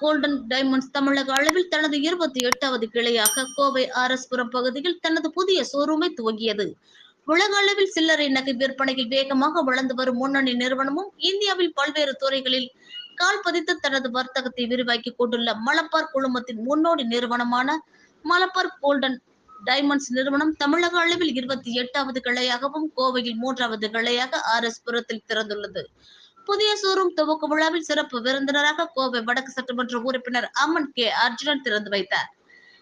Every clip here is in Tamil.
கோல்டன் டைமண்ட்ஸ் தமிழக அளவில் தனது இருபத்தி எட்டாவது கிளையாக கோவை ஆர் எஸ் புரம் பகுதியில் தனது புதிய ஷோரூமை துவங்கியது உலக அளவில் சில்லறை நகை விற்பனையில் வேகமாக வளர்ந்து வரும் முன்னணி நிறுவனமும் இந்தியாவில் பல்வேறு துறைகளில் கால் பதித்து தனது வர்த்தகத்தை விரிவாக்கி கொண்டுள்ள மலப்பார் குழுமத்தின் முன்னோடி நிறுவனமான மலப்பார் கோல்டன் டைமண்ட்ஸ் நிறுவனம் தமிழக அளவில் இருபத்தி எட்டாவது கிளையாகவும் கோவையில் மூன்றாவது கிளையாக ஆர் எஸ் புரத்தில் திறந்துள்ளது. புதிய ஷோரூம் துவக்க விழாவில் சிறப்பு விருந்தினராக கோவை வடக்கு சட்டமன்ற உறுப்பினர் அம்மன் கே அர்ஜுனன் திறந்து வைத்தார்.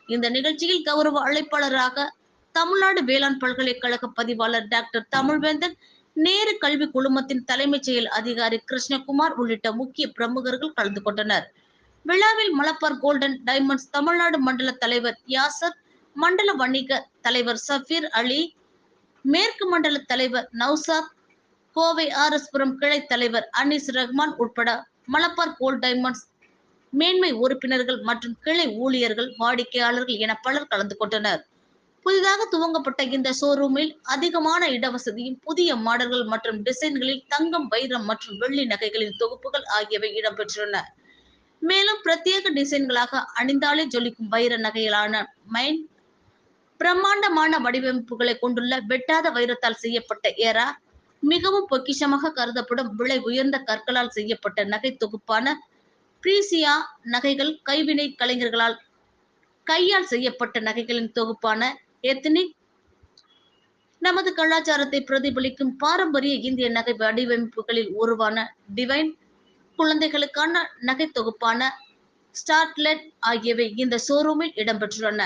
இந்த நிகழ்ச்சியில் கௌரவ அழைப்பாளராக தமிழ்நாடு வேளாண் பல்கலைக்கழக பதிவாளர் டாக்டர் தமிழ்வேந்தன் நேரு கல்வி குழுமத்தின் தலைமைச் செயல் அதிகாரி கிருஷ்ணகுமார் உள்ளிட்ட முக்கிய பிரமுகர்கள் கலந்து கொண்டனர். விழாவில் மலப்பார் கோல்டன் டைமண்ட்ஸ் தமிழ்நாடு மண்டல தலைவர் யாசர் மண்டல வணிக தலைவர் சஃபீர் அலி மேற்கு மண்டல தலைவர் நௌசாத் கோவை ஆர் எஸ் புரம் கிளை தலைவர் அனீஸ் ரஹ்மான் உட்பட மலப்பார் கோல்ட் டைமண்ட்ஸ் மேன்மை உறுப்பினர்கள் மற்றும் கிளை ஊழியர்கள் வாடிக்கையாளர்கள் என பலர் கலந்து கொண்டனர். புதிதாக துவங்கப்பட்ட இந்த ஷோரூமில் அதிகமான இடவசதியும் புதிய மாடல்கள் மற்றும் டிசைன்களில் தங்கம் வைரம் மற்றும் வெள்ளி நகைகளின் தொகுப்புகள் ஆகியவை இடம்பெற்றுள்ளன. மேலும் பிரத்யேக டிசைன்களாக அணிந்தாலே ஜொலிக்கும் வைர நகைகளான மைன் பிரம்மாண்டமான வடிவமைப்புகளை கொண்டுள்ள வெட்டாத வைரத்தால் செய்யப்பட்ட ஏரா மிகவும் பொக்கிஷமாக கருதப்படும் விலை உயர்ந்த கற்களால் செய்யப்பட்ட நகை தொகுப்பான பிரீசியா நகைகள் கைவினை கலைஞர்களால் கையால் செய்யப்பட்ட நகைகளின் தொகுப்பான எத்னிக் நமது கலாச்சாரத்தை பிரதிபலிக்கும் பாரம்பரிய இந்திய நகை வடிவமைப்புகளில் உருவான டிவைன் குழந்தைகளுக்கான நகை தொகுப்பான ஸ்டார்ட்லெட் ஆகியவை இந்த ஷோரூமில் இடம்பெற்றுள்ளன.